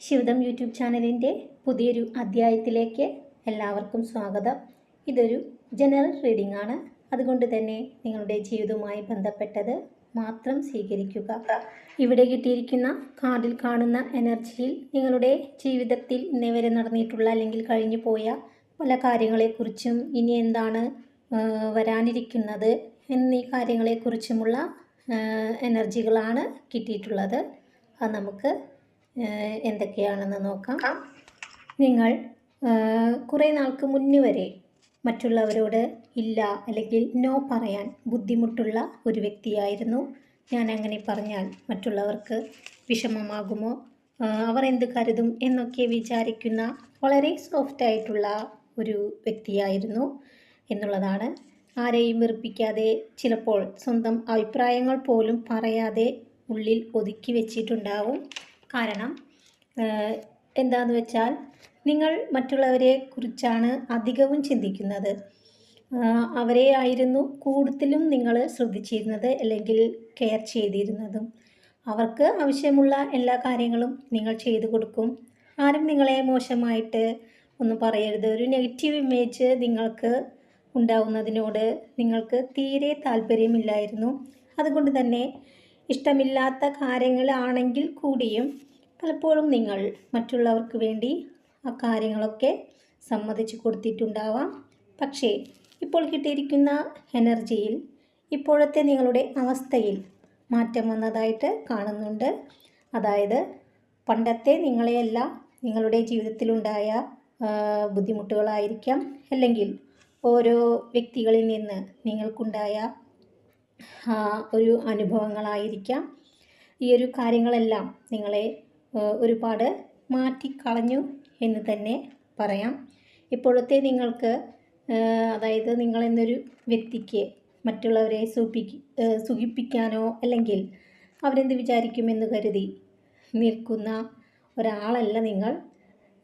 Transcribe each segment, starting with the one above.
ശിവദം YouTube ചാനലിന്റെ പുതിയൊരു അധ്യായത്തിലേക്ക് എല്ലാവർക്കും സ്വാഗതം. ഇതൊരു ജനറൽ റീഡിംഗ് ആണ്. അതുകൊണ്ട് തന്നെ നിങ്ങളുടെ ജീവിതവുമായി ബന്ധപ്പെട്ടത് മാത്രം സ്വീകരിക്കുക. ഇവിടെ കിട്ടിയിരിക്കുന്ന കാർഡിൽ കാണുന്ന എനർജിയിൽ നിങ്ങളുടെ ജീവിതത്തിൽ ഇന്നേ വരെ നടന്നിട്ടുള്ള അല്ലെങ്കിൽ കഴിഞ്ഞു പോയ പല കാര്യങ്ങളെക്കുറിച്ചും ഇനി എന്താണ് വരാനിരിക്കുന്നത് എന്നീ കാര്യങ്ങളെക്കുറിച്ചുമുള്ള എനർജികളാണ് കിട്ടിയിട്ടുള്ളത്. അത് നമുക്ക് എന്തൊക്കെയാണെന്ന് നോക്കാം. നിങ്ങൾ കുറേ നാൾക്ക് മുന്നേ വരെ മറ്റുള്ളവരോട് ഇല്ല അല്ലെങ്കിൽ നോ പറയാൻ ബുദ്ധിമുട്ടുള്ള ഒരു വ്യക്തിയായിരുന്നു. ഞാൻ അങ്ങനെ പറഞ്ഞാൽ മറ്റുള്ളവർക്ക് വിഷമമാകുമോ? അവർ എന്ത് കരുതും എന്നൊക്കെ വിചാരിക്കുന്ന വളരെ സോഫ്റ്റ് ആയിട്ടുള്ള ഒരു വ്യക്തിയായിരുന്നു എന്നുള്ളതാണ്. ആരെയും വെറുപ്പിക്കാതെ ചിലപ്പോൾ സ്വന്തം അഭിപ്രായങ്ങൾ പോലും പറയാതെ ഉള്ളിൽ ഒതുക്കി വെച്ചിട്ടുണ്ടാവും. കാരണം എന്താന്ന് വെച്ചാൽ നിങ്ങൾ മറ്റുള്ളവരെ കുറിച്ചാണ് അധികവും ചിന്തിക്കുന്നത്. അവരെ ആയിരുന്നു കൂടുതലും നിങ്ങൾ ശ്രദ്ധിച്ചിരുന്നത് അല്ലെങ്കിൽ കെയർ ചെയ്തിരുന്നതും. അവർക്ക് ആവശ്യമുള്ള എല്ലാ കാര്യങ്ങളും നിങ്ങൾ ചെയ്തു കൊടുക്കും. ആരും നിങ്ങളെ മോശമായിട്ട് ഒന്നും പറയരുത്. ഒരു നെഗറ്റീവ് ഇമേജ് നിങ്ങൾക്ക് ഉണ്ടാവുന്നതിനോട് നിങ്ങൾക്ക് തീരെ താല്പര്യമില്ലായിരുന്നു. അതുകൊണ്ട് തന്നെ ഇഷ്ടമില്ലാത്ത കാര്യങ്ങളാണെങ്കിൽ കൂടിയും പലപ്പോഴും നിങ്ങൾ മറ്റുള്ളവർക്ക് വേണ്ടി ആ കാര്യങ്ങളൊക്കെ സമ്മതിച്ചു കൊടുത്തിട്ടുണ്ടാവാം. പക്ഷേ ഇപ്പോൾ കിട്ടിയിരിക്കുന്ന എനർജിയിൽ ഇപ്പോഴത്തെ നിങ്ങളുടെ അവസ്ഥയിൽ മാറ്റം വന്നതായിട്ട് കാണുന്നുണ്ട്. അതായത് പണ്ടത്തെ നിങ്ങളെയല്ല നിങ്ങളുടെ ജീവിതത്തിലുണ്ടായ ബുദ്ധിമുട്ടുകളായിരിക്കാം. അല്ലെങ്കിൽ ഓരോ വ്യക്തികളിൽ നിന്ന് നിങ്ങൾക്കുണ്ടായ ഒരു അനുഭവങ്ങളായിരിക്കാം. ഈ ഒരു കാര്യങ്ങളെല്ലാം നിങ്ങളെ ഒരുപാട് മാറ്റിക്കളഞ്ഞു എന്ന് തന്നെ പറയാം. ഇപ്പോഴത്തെ നിങ്ങൾക്ക് അതായത് നിങ്ങളെന്നൊരു വ്യക്തിക്ക് മറ്റുള്ളവരെ സൂപ്പിക്ക് സുഖിപ്പിക്കാനോ അല്ലെങ്കിൽ അവരെന്ത് വിചാരിക്കുമെന്ന് കരുതി നിൽക്കുന്ന ഒരാളല്ല നിങ്ങൾ.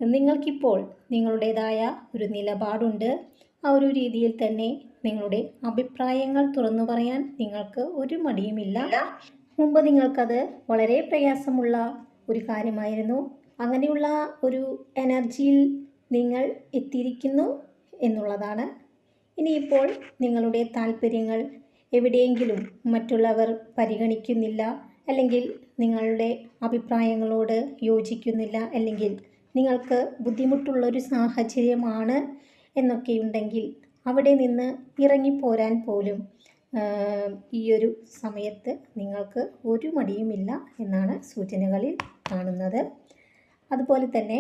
നിങ്ങൾക്കിപ്പോൾ നിങ്ങളുടേതായ ഒരു നിലപാടുണ്ട്. ആ ഒരു രീതിയിൽ തന്നെ നിങ്ങളുടെ അഭിപ്രായങ്ങൾ തുറന്നു പറയാൻ നിങ്ങൾക്ക് ഒരു മടിയുമില്ല. മുമ്പ് നിങ്ങൾക്കത് വളരെ പ്രയാസമുള്ള ഒരു കാര്യമായിരുന്നു. അങ്ങനെയുള്ള ഒരു എനർജിയിൽ നിങ്ങൾ എത്തിയിരിക്കുന്നു എന്നുള്ളതാണ്. ഇനിയിപ്പോൾ നിങ്ങളുടെ താല്പര്യങ്ങൾ എവിടെയെങ്കിലും മറ്റുള്ളവർ പരിഗണിക്കുന്നില്ല അല്ലെങ്കിൽ നിങ്ങളുടെ അഭിപ്രായങ്ങളോട് യോജിക്കുന്നില്ല അല്ലെങ്കിൽ നിങ്ങൾക്ക് ബുദ്ധിമുട്ടുള്ളൊരു സാഹചര്യമാണ് എന്നൊക്കെയുണ്ടെങ്കിൽ അവിടെ നിന്ന് ഇറങ്ങിപ്പോരാൻ പോലും ഈ ഒരു സമയത്ത് നിങ്ങൾക്ക് ഒരു മടിയുമില്ല എന്നാണ് സൂചനകളിൽ കാണുന്നത്. അതുപോലെ തന്നെ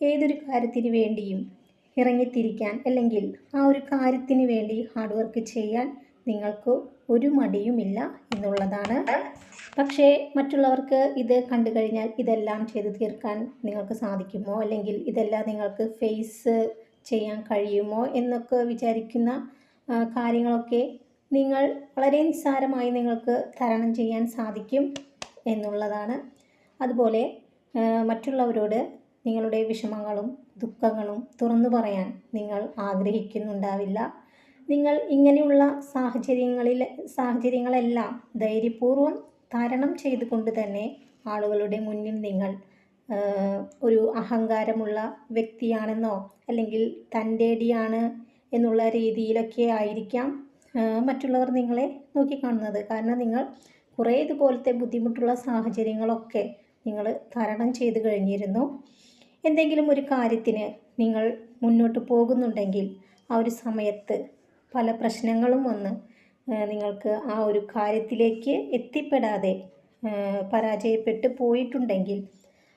ഏതൊരു കാര്യത്തിന് വേണ്ടിയും ഇറങ്ങിത്തിരിക്കാൻ അല്ലെങ്കിൽ ആ ഒരു കാര്യത്തിന് വേണ്ടി ഹാർഡ് വർക്ക് ചെയ്യാൻ നിങ്ങൾക്ക് ഒരു മടിയുമില്ല എന്നുള്ളതാണ്. പക്ഷേ മറ്റുള്ളവർക്ക് ഇത് കണ്ടു കഴിഞ്ഞാൽ ഇതെല്ലാം ചെയ്തു തീർക്കാൻ നിങ്ങൾക്ക് സാധിക്കുമോ? അല്ലെങ്കിൽ ഇതെല്ലാം നിങ്ങൾക്ക് ഫേസ് ചെയ്യാൻ കഴിയുമോ? എന്നൊക്കെ വിചാരിക്കുന്ന കാര്യങ്ങളൊക്കെ നിങ്ങൾ വളരെ നിസ്സാരമായി നിങ്ങൾക്ക് തരണം ചെയ്യാൻ സാധിക്കും എന്നുള്ളതാണ്. അതുപോലെ മറ്റുള്ളവരോട് നിങ്ങളുടെ വിഷമങ്ങളും ദുഃഖങ്ങളും തുറന്നു പറയാൻ നിങ്ങൾ ആഗ്രഹിക്കുന്നുണ്ടാവില്ല. നിങ്ങൾ ഇങ്ങനെയുള്ള സാഹചര്യങ്ങളിൽ സാഹചര്യങ്ങളെല്ലാം ധൈര്യപൂർവം തരണം ചെയ്തുകൊണ്ട് തന്നെ ആളുകളുടെ മുന്നിൽ നിങ്ങൾ ഒരു അഹങ്കാരമുള്ള വ്യക്തിയാണെന്നോ അല്ലെങ്കിൽ തന്റെടിയാണ് എന്നുള്ള രീതിയിലൊക്കെ ആയിരിക്കാം മറ്റുള്ളവർ നിങ്ങളെ നോക്കിക്കാണുന്നത്. കാരണം നിങ്ങൾ കുറേ ഇതുപോലത്തെ ബുദ്ധിമുട്ടുള്ള സാഹചര്യങ്ങളൊക്കെ നിങ്ങൾ തരണം ചെയ്ത് കഴിഞ്ഞിരുന്നു. എന്തെങ്കിലും ഒരു കാര്യത്തിന് നിങ്ങൾ മുന്നോട്ട് പോകുന്നുണ്ടെങ്കിൽ ആ ഒരു സമയത്ത് പല പ്രശ്നങ്ങളും വന്ന് നിങ്ങൾക്ക് ആ ഒരു കാര്യത്തിലേക്ക് എത്തിപ്പെടാതെ പരാജയപ്പെട്ട് പോയിട്ടുണ്ടെങ്കിൽ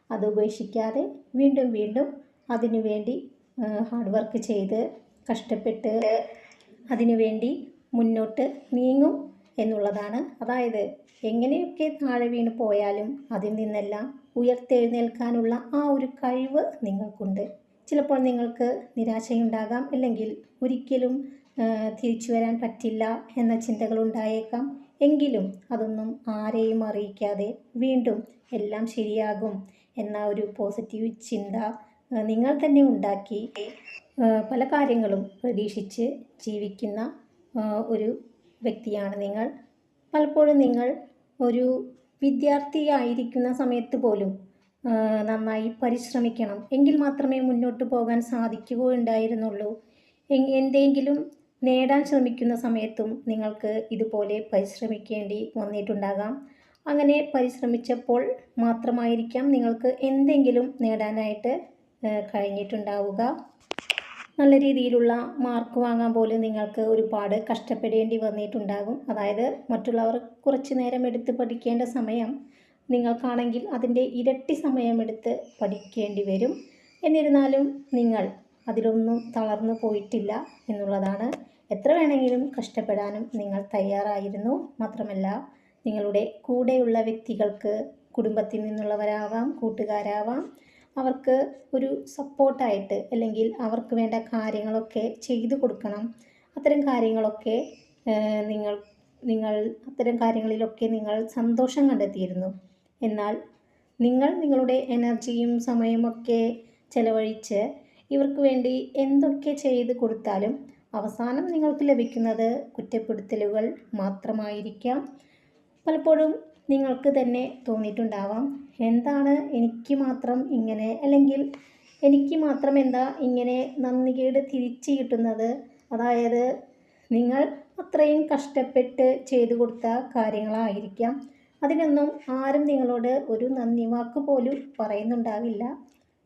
അത് ഉപേക്ഷിക്കാതെ വീണ്ടും വീണ്ടും അതിനു വേണ്ടി ഹാർഡ് വർക്ക് ചെയ്ത് കഷ്ടപ്പെട്ട് അതിനു വേണ്ടി മുന്നോട്ട് നീങ്ങും. എന്നുള്ളതാണ്. അതായത് എങ്ങനെയൊക്കെ താഴെ വീണ് പോയാലും അതിൽ നിന്നെല്ലാം ഉയർത്തെഴുന്നേൽക്കാനുള്ള ആ ഒരു കഴിവ് നിങ്ങൾക്കുണ്ട്. ചിലപ്പോൾ നിങ്ങൾക്ക് നിരാശയുണ്ടാകാം അല്ലെങ്കിൽ ഒരിക്കലും തിരിച്ചു വരാൻ പറ്റില്ല എന്ന ചിന്തകൾ ഉണ്ടായേക്കാം. എങ്കിലും അതൊന്നും ആരെയും അറിയിക്കാതെ വീണ്ടും എല്ലാം ശരിയാകും എന്ന ഒരു പോസിറ്റീവ് ചിന്ത നിങ്ങൾ തന്നെ ഉണ്ടാക്കി പല കാര്യങ്ങളും പ്രതീക്ഷിച്ച് ജീവിക്കുന്ന ഒരു വ്യക്തിയാണ് നിങ്ങൾ. പലപ്പോഴും നിങ്ങൾ ഒരു വിദ്യാർത്ഥിയായിരിക്കുന്ന സമയത്ത് പോലും നന്നായി പരിശ്രമിക്കണം. എങ്കിൽ മാത്രമേ മുന്നോട്ട് പോകാൻ സാധിക്കുകയുണ്ടായിരുന്നുള്ളൂ. എന്തെങ്കിലും നേടാൻ ശ്രമിക്കുന്ന സമയത്തും നിങ്ങൾക്ക് ഇതുപോലെ പരിശ്രമിക്കേണ്ടി വന്നിട്ടുണ്ടാകാം. അങ്ങനെ പരിശ്രമിച്ചപ്പോൾ മാത്രമായിരിക്കാം നിങ്ങൾക്ക് എന്തെങ്കിലും നേടാനായിട്ട് കഴിഞ്ഞിട്ടുണ്ടാവുക. നല്ല രീതിയിലുള്ള മാർക്ക് വാങ്ങാൻ പോലും നിങ്ങൾക്ക് ഒരുപാട് കഷ്ടപ്പെടേണ്ടി വന്നിട്ടുണ്ടാകും. അതായത് മറ്റുള്ളവർ കുറച്ച് നേരം എടുത്ത് പഠിക്കേണ്ട സമയം നിങ്ങൾക്കാണെങ്കിൽ അതിന്റെ ഇരട്ടി സമയമെടുത്ത് പഠിക്കേണ്ടി വരും. എന്നിരുന്നാലും നിങ്ങൾ അതിലൊന്നും തളർന്നു പോയിട്ടില്ല എന്നുള്ളതാണ്. എത്ര വേണമെങ്കിലും കഷ്ടപ്പെടാനും നിങ്ങൾ തയ്യാറായിരുന്നു. മാത്രമല്ല നിങ്ങളുടെ കൂടെയുള്ള വ്യക്തികൾക്ക് കുടുംബത്തിൽ നിന്നുള്ളവരാവാം കൂട്ടുകാരാവാം. അവർക്ക് ഒരു സപ്പോർട്ടായിട്ട് അല്ലെങ്കിൽ അവർക്ക് വേണ്ട കാര്യങ്ങളൊക്കെ ചെയ്തു കൊടുക്കണം. അത്തരം കാര്യങ്ങളൊക്കെ നിങ്ങൾ നിങ്ങൾ അത്തരം കാര്യങ്ങളിലൊക്കെ നിങ്ങൾ സന്തോഷം കണ്ടെത്തിയിരുന്നു. എന്നാൽ നിങ്ങൾ നിങ്ങളുടെ എനർജിയും സമയമൊക്കെ ചെലവഴിച്ച് ഇവർക്ക് വേണ്ടി എന്തൊക്കെ ചെയ്ത് കൊടുത്താലും അവസാനം നിങ്ങൾക്ക് ലഭിക്കുന്നത് കുറ്റപ്പെടുത്തലുകൾ മാത്രമായിരിക്കാം. പലപ്പോഴും നിങ്ങൾക്ക് തന്നെ തോന്നിയിട്ടുണ്ടാവാം. എന്താണ് എനിക്ക് മാത്രം ഇങ്ങനെ അല്ലെങ്കിൽ എനിക്ക് മാത്രം എന്താ ഇങ്ങനെ നന്ദികേട് തിരിച്ചു കിട്ടുന്നത്? അതായത് നിങ്ങൾ അത്രയും കഷ്ടപ്പെട്ട് ചെയ്തു കൊടുത്ത കാര്യങ്ങളായിരിക്കാം. അതിനൊന്നും ആരും നിങ്ങളോട് ഒരു നന്ദി വാക്ക് പോലും പറയുന്നുണ്ടാവില്ല.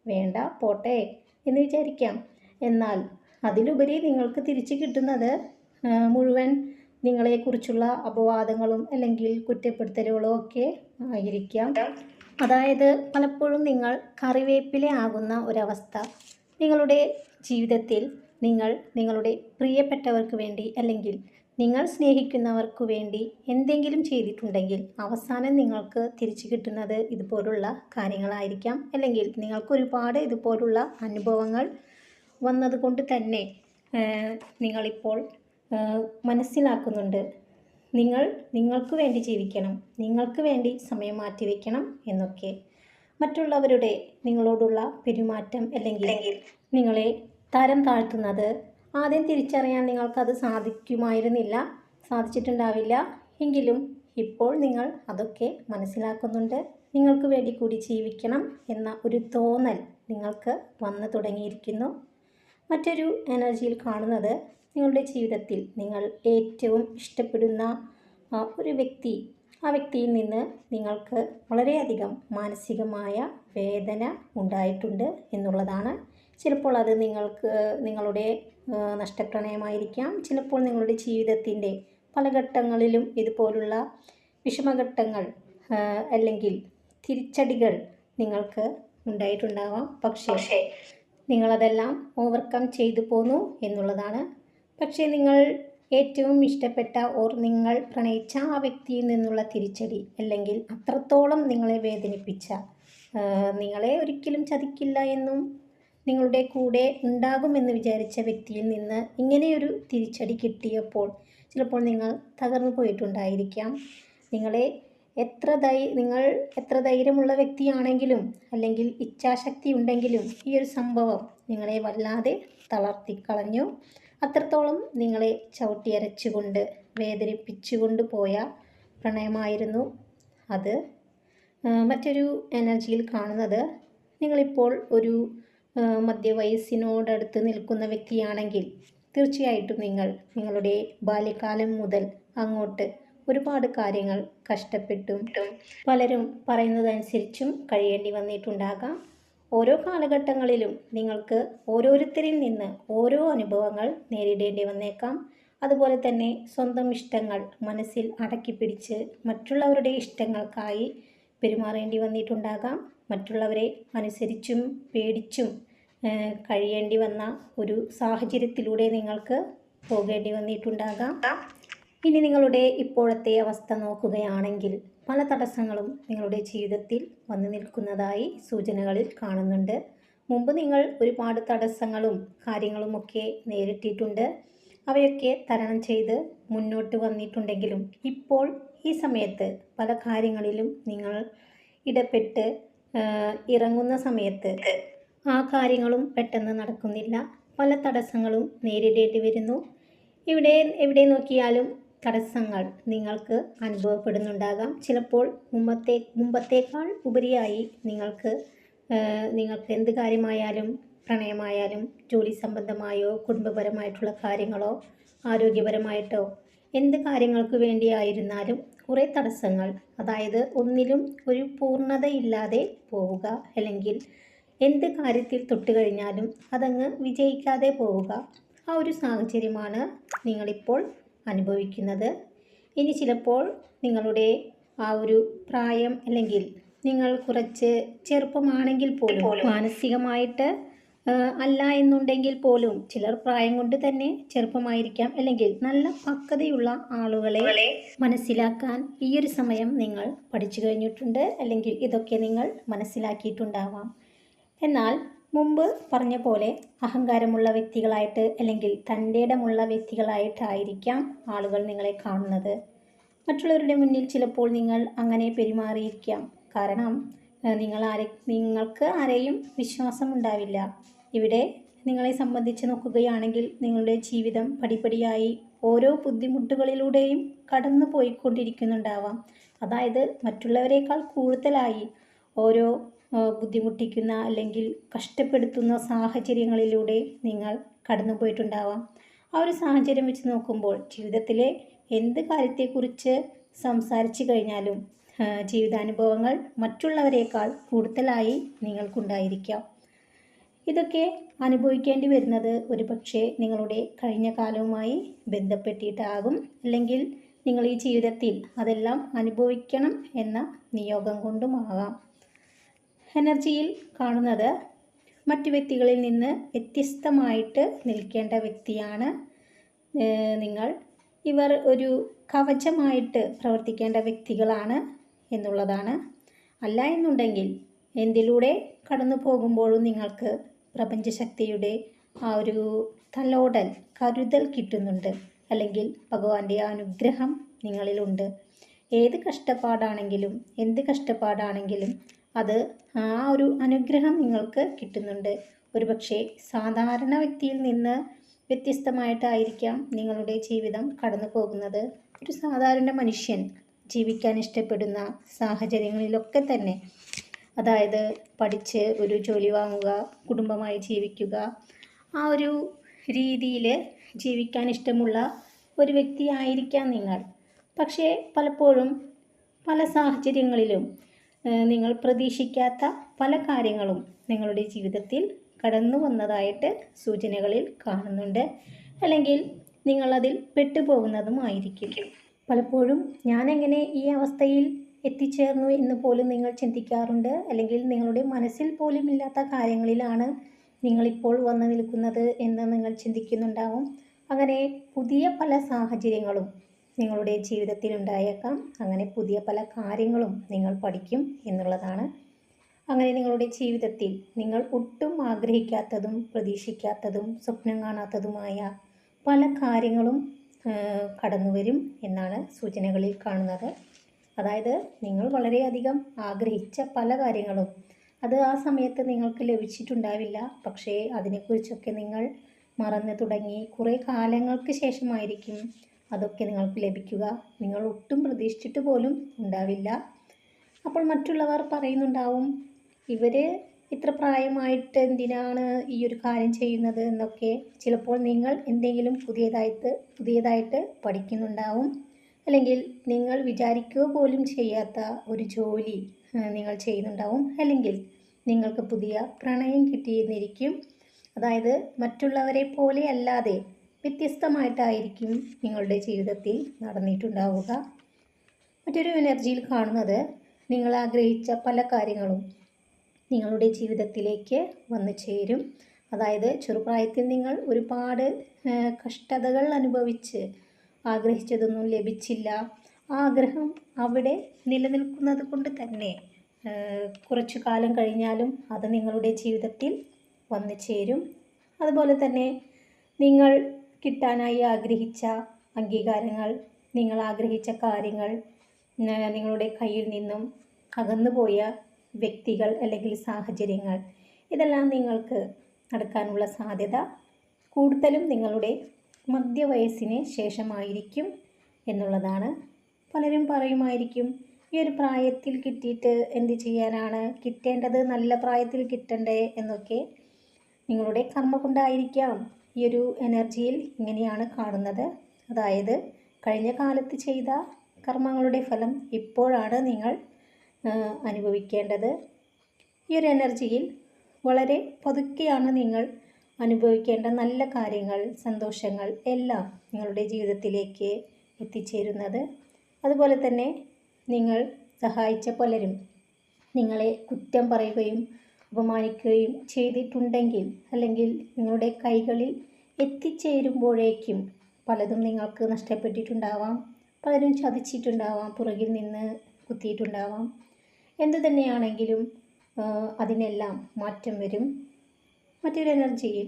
വേണ്ട പോട്ടെ എന്ന് വിചാരിക്കാം. എന്നാൽ അതിലുപരി നിങ്ങൾക്ക് തിരിച്ചു കിട്ടുന്നത് മുഴുവൻ നിങ്ങളെക്കുറിച്ചുള്ള അപവാദങ്ങളും അല്ലെങ്കിൽ കുറ്റപ്പെടുത്തലുകളും ഒക്കെ ആയിരിക്കാം. അതായത് പലപ്പോഴും നിങ്ങൾ കറിവേപ്പില ആകുന്ന ഒരവസ്ഥ. നിങ്ങളുടെ ജീവിതത്തിൽ നിങ്ങൾ നിങ്ങളുടെ പ്രിയപ്പെട്ടവർക്ക് വേണ്ടി അല്ലെങ്കിൽ നിങ്ങൾ സ്നേഹിക്കുന്നവർക്ക് വേണ്ടി എന്തെങ്കിലും ചെയ്തിട്ടുണ്ടെങ്കിൽ അവസാനം നിങ്ങൾക്ക് തിരിച്ചു കിട്ടുന്നത് ഇതുപോലുള്ള കാര്യങ്ങളായിരിക്കാം. അല്ലെങ്കിൽ നിങ്ങൾക്ക് ഒരുപാട് ഇതുപോലുള്ള അനുഭവങ്ങൾ വന്നതുകൊണ്ട് തന്നെ നിങ്ങളിപ്പോൾ മനസ്സിലാക്കുന്നുണ്ട്. നിങ്ങൾ നിങ്ങൾക്ക് വേണ്ടി ജീവിക്കണം നിങ്ങൾക്ക് വേണ്ടി സമയം മാറ്റിവെക്കണം എന്നൊക്കെ. മറ്റുള്ളവരുടെ നിങ്ങളോടുള്ള പെരുമാറ്റം അല്ലെങ്കിൽ നിങ്ങളെ തരം താഴ്ത്തുന്നത് ആദ്യം തിരിച്ചറിയാൻ നിങ്ങൾക്കത് സാധിക്കുമായിരുന്നില്ല സാധിച്ചിട്ടുണ്ടാവില്ല. എങ്കിലും ഇപ്പോൾ നിങ്ങൾ അതൊക്കെ മനസ്സിലാക്കുന്നുണ്ട്. നിങ്ങൾക്ക് വേണ്ടി കൂടി ജീവിക്കണം എന്ന ഒരു തോന്നൽ നിങ്ങൾക്ക് വന്നു തുടങ്ങിയിരിക്കുന്നു. മറ്റൊരു എനർജിയിൽ കാണുന്നത് നിങ്ങളുടെ ജീവിതത്തിൽ നിങ്ങൾ ഏറ്റവും ഇഷ്ടപ്പെടുന്ന ആ, ഒരു വ്യക്തി ആ വ്യക്തിയിൽ നിന്ന് നിങ്ങൾക്ക് വളരെയധികം മാനസികമായ വേദന ഉണ്ടായിട്ടുണ്ട് എന്നുള്ളതാണ്. ചിലപ്പോൾ അത് നിങ്ങൾക്ക് നിങ്ങളുടെ നഷ്ടപ്രണയമായിരിക്കാം. ചിലപ്പോൾ നിങ്ങളുടെ ജീവിതത്തിന്റെ പല ഘട്ടങ്ങളിലും ഇതുപോലുള്ള വിഷമഘട്ടങ്ങൾ അല്ലെങ്കിൽ തിരിച്ചടികൾ നിങ്ങൾക്ക് ഉണ്ടായിട്ടുണ്ടാവാം. പക്ഷേ നിങ്ങളതെല്ലാം ഓവർകം ചെയ്തു പോന്നു എന്നുള്ളതാണ് പക്ഷേ നിങ്ങൾ ഏറ്റവും ഇഷ്ടപ്പെട്ട ഓർ നിങ്ങൾ പ്രണയിച്ച ആ വ്യക്തിയിൽ നിന്നുള്ള തിരിച്ചടി അല്ലെങ്കിൽ അത്രത്തോളം നിങ്ങളെ വേദനിപ്പിച്ച നിങ്ങളെ ഒരിക്കലും ചതിക്കില്ല എന്നും നിങ്ങളുടെ കൂടെ ഉണ്ടാകുമെന്ന് വിചാരിച്ച വ്യക്തിയിൽ നിന്ന് ഇങ്ങനെയൊരു തിരിച്ചടി കിട്ടിയപ്പോൾ ചിലപ്പോൾ നിങ്ങൾ തകർന്നു പോയിട്ടുണ്ടായിരിക്കാം. നിങ്ങളെ എത്ര ധൈ നിങ്ങൾ എത്ര ധൈര്യമുള്ള വ്യക്തിയാണെങ്കിലും അല്ലെങ്കിൽ ഇച്ഛാശക്തി ഉണ്ടെങ്കിലും ഈ ഒരു സംഭവം നിങ്ങളെ വല്ലാതെ തളർത്തിക്കളഞ്ഞു. അത്രത്തോളം നിങ്ങളെ ചവിട്ടിയരച്ചുകൊണ്ട് വേദനിപ്പിച്ചുകൊണ്ട് പോയ പ്രണയമായിരുന്നു അത്. മറ്റൊരു എനർജിയിൽ കാണുന്നത് നിങ്ങളിപ്പോൾ ഒരു മധ്യവയസ്സിനോടടുത്ത് നിൽക്കുന്ന വ്യക്തിയാണെങ്കിൽ തീർച്ചയായിട്ടും നിങ്ങൾ നിങ്ങളുടെ ബാല്യകാലം മുതൽ അങ്ങോട്ട് ഒരുപാട് കാര്യങ്ങൾ കഷ്ടപ്പെട്ടും പലരും പറയുന്നതനുസരിച്ചും കഴിയേണ്ടി വന്നിട്ടുണ്ടാകാം. ഓരോ കാലഘട്ടങ്ങളിലും നിങ്ങൾക്ക് ഓരോരുത്തരിൽ നിന്ന് ഓരോ അനുഭവങ്ങൾ നേരിടേണ്ടി വന്നേക്കാം. അതുപോലെ തന്നെ സ്വന്തം ഇഷ്ടങ്ങൾ മനസ്സിൽ അടക്കിപ്പിടിച്ച് മറ്റുള്ളവരുടെ ഇഷ്ടങ്ങൾക്കായി പെരുമാറേണ്ടി വന്നിട്ടുണ്ടാകാം. മറ്റുള്ളവരെ അനുസരിച്ചും പേടിച്ചും കഴിയേണ്ടി വന്ന ഒരു സാഹചര്യത്തിലൂടെ നിങ്ങൾക്ക് പോകേണ്ടി വന്നിട്ടുണ്ടാകാം. ഇനി നിങ്ങളുടെ ഇപ്പോഴത്തെ അവസ്ഥ നോക്കുകയാണെങ്കിൽ പല തടസ്സങ്ങളും നിങ്ങളുടെ ജീവിതത്തിൽ വന്നു നിൽക്കുന്നതായി സൂചനകളിൽ കാണുന്നുണ്ട്. മുമ്പ് നിങ്ങൾ ഒരുപാട് തടസ്സങ്ങളും കാര്യങ്ങളുമൊക്കെ നേരിട്ടിട്ടുണ്ട്. അവയൊക്കെ തരണം ചെയ്ത് മുന്നോട്ട് വന്നിട്ടുണ്ടെങ്കിലും ഇപ്പോൾ ഈ സമയത്ത് പല കാര്യങ്ങളിലും നിങ്ങൾ ഇടപെട്ട് ഇറങ്ങുന്ന സമയത്ത് ആ കാര്യങ്ങളും പെട്ടെന്ന് നടക്കുന്നില്ല. പല തടസ്സങ്ങളും നേരിടേണ്ടി വരുന്നു. ഇവിടെ എവിടെ നോക്കിയാലും തടസ്സങ്ങൾ നിങ്ങൾക്ക് അനുഭവപ്പെടുന്നുണ്ടാകാം. ചിലപ്പോൾ മുമ്പത്തെ മുമ്പത്തേക്കാൾ ഉപരിയായി നിങ്ങൾക്ക് നിങ്ങൾക്ക് എന്ത് കാര്യമായാലും പ്രണയമായാലും ജോലി സംബന്ധമായോ കുടുംബപരമായിട്ടുള്ള കാര്യങ്ങളോ ആരോഗ്യപരമായിട്ടോ എന്ത് കാര്യങ്ങൾക്ക് വേണ്ടിയായിരുന്നാലും കുറേ തടസ്സങ്ങൾ അതായത് ഒന്നിലും ഒരു പൂർണതയില്ലാതെ പോവുക അല്ലെങ്കിൽ എന്ത് കാര്യത്തിൽ തൊട്ട് കഴിഞ്ഞാലും അതങ്ങ് വിജയിക്കാതെ പോവുക. ആ ഒരു സാഹചര്യമാണ് നിങ്ങളിപ്പോൾ അനുഭവിക്കുന്നത്. ഇനി ചിലപ്പോൾ നിങ്ങളുടെ ആ ഒരു പ്രായം അല്ലെങ്കിൽ നിങ്ങൾ കുറച്ച് ചെറുപ്പമാണെങ്കിൽ പോലും മാനസികമായിട്ട് അല്ല എന്നുണ്ടെങ്കിൽ പോലും ചിലർ പ്രായം കൊണ്ട് തന്നെ ചെറുപ്പമായിരിക്കാം അല്ലെങ്കിൽ നല്ല പക്വതയുള്ള ആളുകളെ മനസ്സിലാക്കാൻ ഈ ഒരു സമയം നിങ്ങൾ പഠിച്ചു കഴിഞ്ഞിട്ടുണ്ട് അല്ലെങ്കിൽ ഇതൊക്കെ നിങ്ങൾ മനസ്സിലാക്കിയിട്ടുണ്ടാവാം. എന്നാൽ മുമ്പ് പറഞ്ഞ പോലെ അഹങ്കാരമുള്ള വ്യക്തികളായിട്ട് അല്ലെങ്കിൽ തന്റെ ഇടമുള്ള വ്യക്തികളായിട്ടായിരിക്കാം ആളുകൾ നിങ്ങളെ കാണുന്നത്. മറ്റുള്ളവരുടെ മുന്നിൽ ചിലപ്പോൾ നിങ്ങൾ അങ്ങനെ പെരുമാറിയിരിക്കാം. കാരണം നിങ്ങൾ ആരെ നിങ്ങൾക്ക് ആരെയും വിശ്വാസം ഉണ്ടാവില്ല. ഇവിടെ നിങ്ങളെ സംബന്ധിച്ച് നോക്കുകയാണെങ്കിൽ നിങ്ങളുടെ ജീവിതം പടിപടിയായി ഓരോ ബുദ്ധിമുട്ടുകളിലൂടെയും കടന്നു പോയിക്കൊണ്ടിരിക്കുന്നുണ്ടാവാം. അതായത് മറ്റുള്ളവരെക്കാൾ കൂടുതലായി ഓരോ ബുദ്ധിമുട്ടിക്കുന്ന അല്ലെങ്കിൽ കഷ്ടപ്പെടുത്തുന്ന സാഹചര്യങ്ങളിലൂടെ നിങ്ങൾ കടന്നു പോയിട്ടുണ്ടാവാം ആ ഒരു സാഹചര്യം വെച്ച് നോക്കുമ്പോൾ ജീവിതത്തിലെ എന്ത് കാര്യത്തെക്കുറിച്ച് സംസാരിച്ചു കഴിഞ്ഞാലും ജീവിതാനുഭവങ്ങൾ മറ്റുള്ളവരെക്കാൾ കൂടുതലായി നിങ്ങൾക്കുണ്ടായിരിക്കാം. ഇതൊക്കെ അനുഭവിക്കേണ്ടി വരുന്നത് ഒരുപക്ഷെ നിങ്ങളുടെ കഴിഞ്ഞ കാലവുമായി ബന്ധപ്പെട്ടിട്ടാകും. അല്ലെങ്കിൽ നിങ്ങൾ ഈ ജീവിതത്തിൽ അതെല്ലാം അനുഭവിക്കണം എന്ന നിയോഗം കൊണ്ടുമാകാം. എനർജിയിൽ കാണുന്നത് മറ്റു വ്യക്തികളിൽ നിന്ന് വ്യത്യസ്തമായിട്ട് നിൽക്കേണ്ട വ്യക്തിയാണ് നിങ്ങൾ. ഇവർ ഒരു കവചമായിട്ട് പ്രവർത്തിക്കേണ്ട വ്യക്തികളാണ് എന്നുള്ളതാണ്. അല്ല എന്നുണ്ടെങ്കിൽ എന്തിലൂടെ കടന്നു പോകുമ്പോഴും നിങ്ങൾക്ക് പ്രപഞ്ചശക്തിയുടെ ആ ഒരു തലോടൽ കരുതൽ കിട്ടുന്നുണ്ട്. അല്ലെങ്കിൽ ഭഗവാന്റെ അനുഗ്രഹം നിങ്ങളിലുണ്ട്. ഏത് കഷ്ടപ്പാടാണെങ്കിലും എന്ത് കഷ്ടപ്പാടാണെങ്കിലും അത് ആ ഒരു അനുഗ്രഹം നിങ്ങൾക്ക് കിട്ടുന്നുണ്ട്. ഒരുപക്ഷെ സാധാരണ വ്യക്തിയിൽ നിന്ന് വ്യത്യസ്തമായിട്ടായിരിക്കാം നിങ്ങളുടെ ജീവിതം കടന്നു പോകുന്നത്. ഒരു സാധാരണ മനുഷ്യൻ ജീവിക്കാൻ ഇഷ്ടപ്പെടുന്ന സാഹചര്യങ്ങളിലൊക്കെ തന്നെ അതായത് പഠിച്ച് ഒരു ജോലി വാങ്ങുക കുടുംബമായി ജീവിക്കുക ആ ഒരു രീതിയിൽ ജീവിക്കാൻ ഇഷ്ടമുള്ള ഒരു വ്യക്തിയായിരിക്കാം നിങ്ങൾ. പക്ഷേ പലപ്പോഴും പല സാഹചര്യങ്ങളിലും നിങ്ങൾ പ്രതീക്ഷിക്കാത്ത പല കാര്യങ്ങളും നിങ്ങളുടെ ജീവിതത്തിൽ കടന്നു വന്നതായിട്ട് സൂചനകളിൽ കാണുന്നുണ്ട്. അല്ലെങ്കിൽ നിങ്ങളതിൽ പെട്ടുപോകുന്നതുമായിരിക്കും പലപ്പോഴും ഞാൻ എങ്ങനെ ഈ അവസ്ഥയിൽ എത്തിച്ചേർന്നു എന്ന് പോലും നിങ്ങൾ ചിന്തിക്കാറുണ്ട്. അല്ലെങ്കിൽ നിങ്ങളുടെ മനസ്സിൽ പോലും ഇല്ലാത്ത കാര്യങ്ങളിലാണ് നിങ്ങളിപ്പോൾ വന്നു നിൽക്കുന്നത് എന്ന് നിങ്ങൾ ചിന്തിക്കുന്നുണ്ടാവും. അങ്ങനെ പുതിയ പല സാഹചര്യങ്ങളും നിങ്ങളുടെ ജീവിതത്തിൽ ഉണ്ടായേക്കാം അങ്ങനെ പുതിയ പല കാര്യങ്ങളും നിങ്ങൾ പഠിക്കും എന്നുള്ളതാണ്. അങ്ങനെ നിങ്ങളുടെ ജീവിതത്തിൽ നിങ്ങൾ ഒട്ടും ആഗ്രഹിക്കാത്തതും പ്രതീക്ഷിക്കാത്തതും സ്വപ്നം കാണാത്തതുമായ പല കാര്യങ്ങളും കടന്നു വരും എന്നാണ് സൂചനകളിൽ കാണുന്നത്. അതായത് നിങ്ങൾ വളരെയധികം ആഗ്രഹിച്ച പല കാര്യങ്ങളും അത് ആ സമയത്ത് നിങ്ങൾക്ക് ലഭിച്ചിട്ടുണ്ടാവില്ല. പക്ഷേ അതിനെക്കുറിച്ചൊക്കെ നിങ്ങൾ മറന്നു തുടങ്ങി. കുറേ കാലങ്ങൾക്ക് ശേഷമായിരിക്കും അതൊക്കെ നിങ്ങൾക്ക് ലഭിക്കുക. നിങ്ങൾ ഒട്ടും പ്രതീക്ഷിച്ചിട്ട് പോലും ഉണ്ടാവില്ല. അപ്പോൾ മറ്റുള്ളവർ പറയുന്നുണ്ടാവും ഇവർ ഇത്ര പ്രായമായിട്ട് എന്തിനാണ് ഈ ഒരു കാര്യം ചെയ്യുന്നത്? എന്നൊക്കെ. ചിലപ്പോൾ നിങ്ങൾ എന്തെങ്കിലും പുതിയതായിട്ട് പുതിയതായിട്ട് പഠിക്കുന്നുണ്ടാവും. അല്ലെങ്കിൽ നിങ്ങൾ വിചാരിക്കുക പോലും ചെയ്യാത്ത ഒരു ജോലി നിങ്ങൾ ചെയ്യുന്നുണ്ടാവും. അല്ലെങ്കിൽ നിങ്ങൾക്ക് പുതിയ പ്രണയം കിട്ടിയെന്നിരിക്കും. അതായത് മറ്റുള്ളവരെ പോലെ അല്ലാതെ വ്യത്യസ്തമായിട്ടായിരിക്കും നിങ്ങളുടെ ജീവിതത്തിൽ നടന്നിട്ടുണ്ടാവുക. മറ്റൊരു എനർജിയിൽ കാണുന്നത് നിങ്ങൾ ആഗ്രഹിച്ച പല കാര്യങ്ങളും നിങ്ങളുടെ ജീവിതത്തിലേക്ക് വന്നു ചേരും. അതായത് ചെറുപ്രായത്തിൽ നിങ്ങൾ ഒരുപാട് കഷ്ടതകൾ അനുഭവിച്ച് ആഗ്രഹിച്ചതൊന്നും ലഭിച്ചില്ല. ആഗ്രഹം അവിടെ നിലനിൽക്കുന്നത് കൊണ്ട് തന്നെ കുറച്ചു കാലം കഴിഞ്ഞാലും അത് നിങ്ങളുടെ ജീവിതത്തിൽ വന്നു ചേരും. അതുപോലെ തന്നെ നിങ്ങൾ കിട്ടാനായി ആഗ്രഹിച്ച അംഗീകാരങ്ങൾ നിങ്ങൾ ആഗ്രഹിച്ച കാര്യങ്ങൾ നിങ്ങളുടെ കയ്യിൽ നിന്നും അകന്നുപോയ വ്യക്തികൾ അല്ലെങ്കിൽ സാഹചര്യങ്ങൾ ഇതെല്ലാം നിങ്ങൾക്ക് നടക്കാനുള്ള സാധ്യത കൂടുതലും നിങ്ങളുടെ മധ്യവയസ്സിന് ശേഷമായിരിക്കും എന്നുള്ളതാണ്. പലരും പറയുമായിരിക്കും ഈ ഒരു പ്രായത്തിൽ കിട്ടിയിട്ട് എന്ത് ചെയ്യാനാണ്? കിട്ടേണ്ടത് നല്ല പ്രായത്തിൽ കിട്ടണ്ടേ? എന്നൊക്കെ നിങ്ങളുടെ കർമ്മ കൊണ്ടായിരിക്കാം. ഈ ഒരു എനർജിയിൽ ഇങ്ങനെയാണ് കാണുന്നത്. അതായത് കഴിഞ്ഞ കാലത്ത് ചെയ്ത കർമ്മങ്ങളുടെ ഫലം ഇപ്പോഴാണ് നിങ്ങൾ അനുഭവിക്കേണ്ടത്. ഈ ഒരു എനർജിയിൽ വളരെ പതുക്കെയാണ് നിങ്ങൾ അനുഭവിക്കേണ്ട നല്ല കാര്യങ്ങൾ സന്തോഷങ്ങൾ എല്ലാം നിങ്ങളുടെ ജീവിതത്തിലേക്ക് എത്തിച്ചേരുന്നത്. അതുപോലെ തന്നെ നിങ്ങൾ സഹായിച്ച പലരും നിങ്ങളെ കുറ്റം പറയുകയും അപമാനിക്കുകയും ചെയ്തിട്ടുണ്ടെങ്കിൽ അല്ലെങ്കിൽ നിങ്ങളുടെ കൈകളിൽ എത്തിച്ചേരുമ്പോഴേക്കും പലതും നിങ്ങൾക്ക് നഷ്ടപ്പെട്ടിട്ടുണ്ടാവാം. പലരും ചതിച്ചിട്ടുണ്ടാവാം. പുറകിൽ നിന്ന് കുത്തിയിട്ടുണ്ടാവാം. എന്തു തന്നെയാണെങ്കിലും അതിനെല്ലാം മാറ്റം വരും. മറ്റൊരു എനർജിയിൽ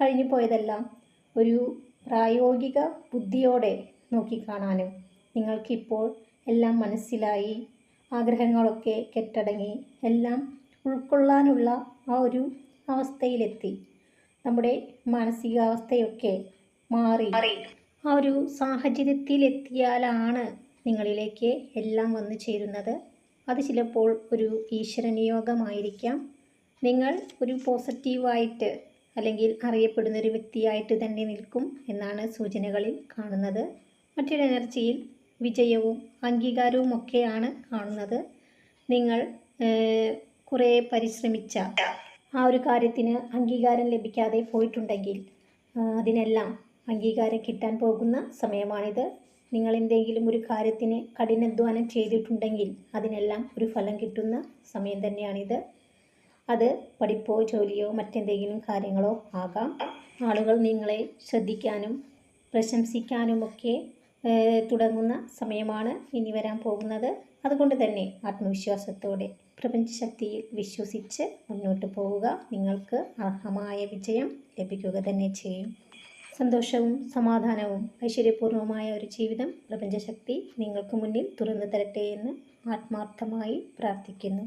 കഴിഞ്ഞു പോയതെല്ലാം ഒരു പ്രായോഗിക ബുദ്ധിയോടെ നോക്കിക്കാണാനും നിങ്ങൾക്കിപ്പോൾ എല്ലാം മനസ്സിലായി. ആഗ്രഹങ്ങളൊക്കെ കെട്ടടങ്ങി എല്ലാം ഉൾക്കൊള്ളാനുള്ള ആ ഒരു അവസ്ഥയിലെത്തി. നമ്മുടെ മാനസികാവസ്ഥയൊക്കെ മാറി. ആ ഒരു സാഹചര്യത്തിലെത്തിയാലാണ് നിങ്ങളിലേക്ക് എല്ലാം വന്നു ചേരുന്നത്. അത് ചിലപ്പോൾ ഒരു ഈശ്വരനിയോഗമായിരിക്കാം. നിങ്ങൾ ഒരു പോസിറ്റീവായിട്ട് അല്ലെങ്കിൽ അറിയപ്പെടുന്ന ഒരു വ്യക്തിയായിട്ട് തന്നെ നിൽക്കും എന്നാണ് സൂചനകളിൽ കാണുന്നത്. മറ്റൊരു എനർജിയിൽ വിജയവും അംഗീകാരവും ഒക്കെയാണ് കാണുന്നത്. നിങ്ങൾ കുറേ പരിശ്രമിച്ച ആ ഒരു കാര്യത്തിന് അംഗീകാരം ലഭിക്കാതെ പോയിട്ടുണ്ടെങ്കിൽ അതിനെല്ലാം അംഗീകാരം കിട്ടാൻ പോകുന്ന സമയമാണിത്. നിങ്ങൾ എന്തെങ്കിലും ഒരു കാര്യത്തിന് കഠിനാധ്വാനം ചെയ്തിട്ടുണ്ടെങ്കിൽ അതിനെല്ലാം ഒരു ഫലം കിട്ടുന്ന സമയം തന്നെയാണിത്. അത് പഠിപ്പോ ജോലിയോ മറ്റെന്തെങ്കിലും കാര്യങ്ങളോ ആകാം. ആളുകൾ നിങ്ങളെ ശ്രദ്ധിക്കാനും പ്രശംസിക്കാനുമൊക്കെ തുടങ്ങുന്ന സമയമാണ് ഇനി വരാൻ പോകുന്നത്. അതുകൊണ്ട് തന്നെ ആത്മവിശ്വാസത്തോടെ പ്രപഞ്ചശക്തിയിൽ വിശ്വസിച്ച് മുന്നോട്ട് പോവുക. നിങ്ങൾക്ക് അർഹമായ വിജയം ലഭിക്കുക തന്നെ ചെയ്യും. സന്തോഷവും സമാധാനവും ഐശ്വര്യപൂർണവുമായ ഒരു ജീവിതം പ്രപഞ്ചശക്തി നിങ്ങൾക്ക് മുന്നിൽ തുറന്നു തരട്ടെ എന്ന് ആത്മാർത്ഥമായി പ്രാർത്ഥിക്കുന്നു.